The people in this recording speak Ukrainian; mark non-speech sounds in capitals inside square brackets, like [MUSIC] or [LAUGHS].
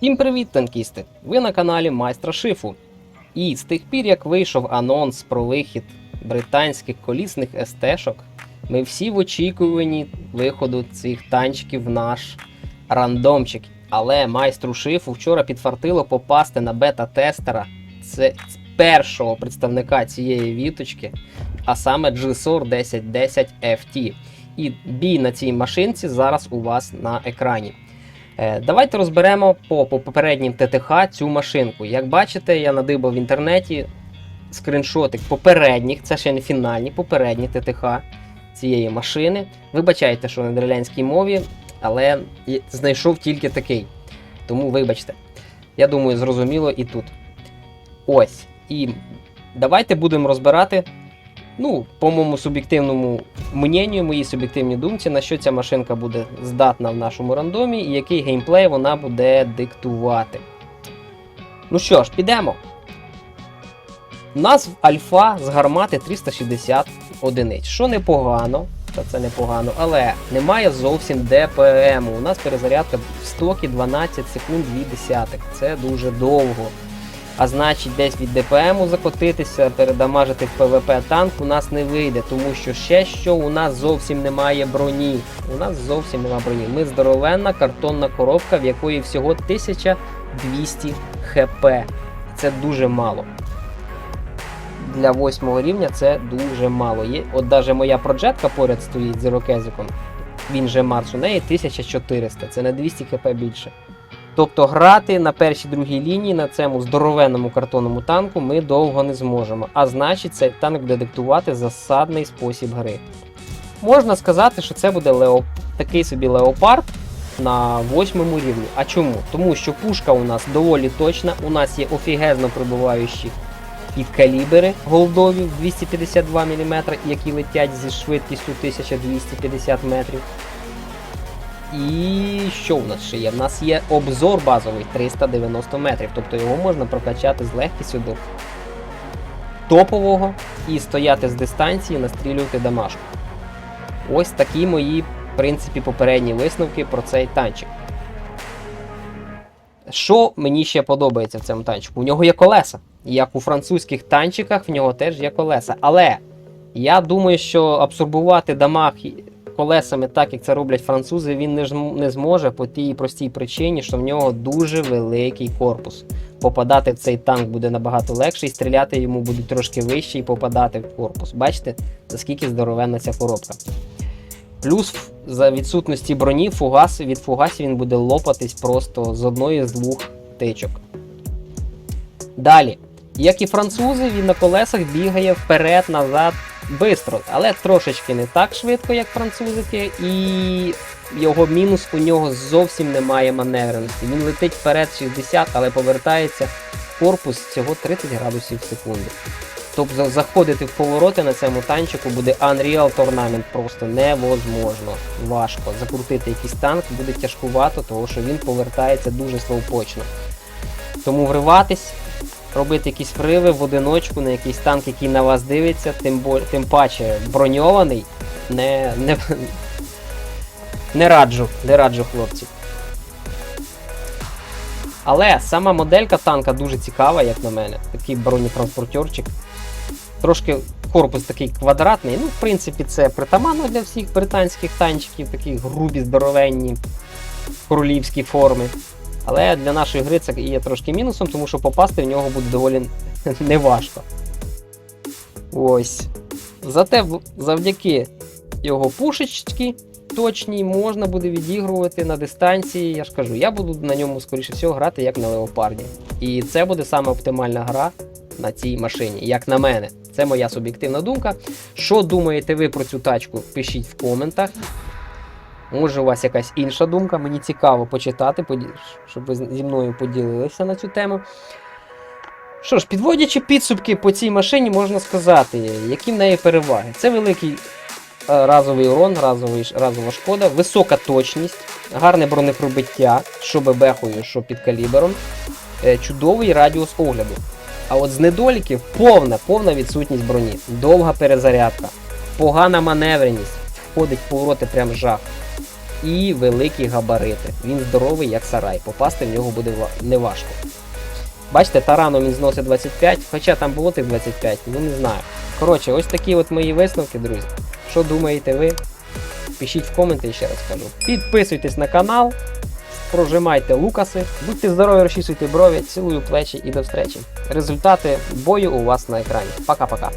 Всім привіт, танкісти! Ви на каналі Майстра Шифу. І з тих пір, як вийшов анонс про вихід британських колісних естешок, ми всі в очікуванні виходу цих танчиків в наш рандомчик. Але майстру шифу вчора підфартило попасти на бета-тестера це першого представника цієї віточки, а саме GSOR 1010 FT. І бій на цій машинці зараз у вас на екрані. Е, Давайте розберемо по, по попереднім ТТХ цю машинку. Як бачите, я надибав в інтернеті скріншотик попередніх, це ще не фінальні, попередні ТТХ цієї машини. Вибачайте, що на дрелянській мові, але знайшов тільки такий. Тому вибачте. Я думаю, зрозуміло і тут. Ось. І давайте будемо розбирати. Ну, по моєму суб'єктивному мненню, моїй суб'єктивній думці, на що ця машинка буде здатна в нашому рандомі і який геймплей вона буде диктувати. Ну що ж, підемо. У нас альфа з гармати 360 одиниць. Що непогано, та це непогано, але немає зовсім ДПМ. У нас перезарядка в стокі 12 секунд 2 десятих. Це дуже довго. А значить, десь від ДПМу закотитися, передамажити в ПВП танк у нас не вийде, тому що ще що у нас зовсім немає броні. У нас зовсім немає броні. Ми здоровенна картонна коробка, в якої всього 1200 хп. Це дуже мало. Для восьмого рівня це дуже мало. Є, от навіть моя проджетка поряд стоїть з Ірокезиком. Він же Марс, у неї 1400, це на 200 хп більше. Тобто грати на першій другій лінії на цьому здоровенному картонному танку ми довго не зможемо. А значить, цей танк буде диктувати засадний спосіб гри. Можна сказати, що це буде леоп... такий собі леопард на восьмому рівні. А чому? Тому що пушка у нас доволі точна, у нас є офігезно прибуваючі підкалібери голдові 252 мм, які летять зі швидкістю 1250 метрів. І що у нас ще є? У нас є обзор базовий 390 метрів, тобто його можна прокачати з легкістю до топового і стояти з дистанції, настрілювати дамажку. Ось такі мої, в принципі, попередні висновки про цей танчик. Що мені ще подобається в цьому танчику? У нього є колеса. Як у французьких танчиках, в нього теж є колеса. Але я думаю, що абсорбувати дамаг колесами, так як це роблять французи, він не, жм- не зможе по тій простій причині, що в нього дуже великий корпус. Попадати в цей танк буде набагато легше, і стріляти йому будуть трошки вище і попадати в корпус. Бачите, наскільки здоровенна ця коробка. Плюс за відсутності броні фугас, від фугасів він буде лопатись просто з одної з двох тичок. Далі, як і французи, він на колесах бігає вперед-назад бистро, але трошечки не так швидко, як французики, і його мінус у нього зовсім немає маневреності. Він летить вперед 60, але повертається в корпус всього 30 градусів в секунду. Тобто заходити в повороти на цьому танчику буде Unreal Tournament просто невозможно. Важко. Закрутити якийсь танк буде тяжкувато, тому що він повертається дуже словпочно. Тому вриватись, робити якісь вриви в одиночку на якийсь танк, який на вас дивиться, тим, бо- тим паче броньований, не, не, не раджу, не раджу хлопці. Але сама моделька танка дуже цікава, як на мене. Такий бронетранспортерчик. Трошки корпус такий квадратний. Ну, в принципі, це притаманно для всіх британських танчиків, такі грубі, здоровенні, королівські форми. Але для нашої гри це є трошки мінусом, тому що попасти в нього буде доволі [LAUGHS] неважко. Ось. Зате завдяки його пушечці точній можна буде відігрувати на дистанції. Я ж кажу, я буду на ньому, скоріше всього, грати як на леопарді. І це буде саме оптимальна гра на цій машині, як на мене. Це моя суб'єктивна думка. Що думаєте ви про цю тачку? Пишіть в коментах. Може, у вас якась інша думка, мені цікаво почитати, щоб ви зі мною поділилися на цю тему. Що ж, підводячи підсумки по цій машині, можна сказати, які в неї переваги. Це великий е, разовий урон, разовий, разова шкода, висока точність, гарне бронепробиття, що бебехою, що під калібером, е, чудовий радіус огляду. А от з недоліків повна, повна відсутність броні, довга перезарядка, погана маневреність, входить повороти прям жах. І великі габарити. Він здоровий, як сарай. Попасти в нього буде неважко. Бачите, тараном він зносить 25, хоча там було тих 25, ну не знаю. Коротше, ось такі от мої висновки, друзі. Що думаєте ви? Пишіть в коменти, ще раз кажу. Підписуйтесь на канал, прожимайте лукаси, будьте здорові, розчісуйте брові, цілую плечі і до встречі. Результати бою у вас на екрані. Пока-пока.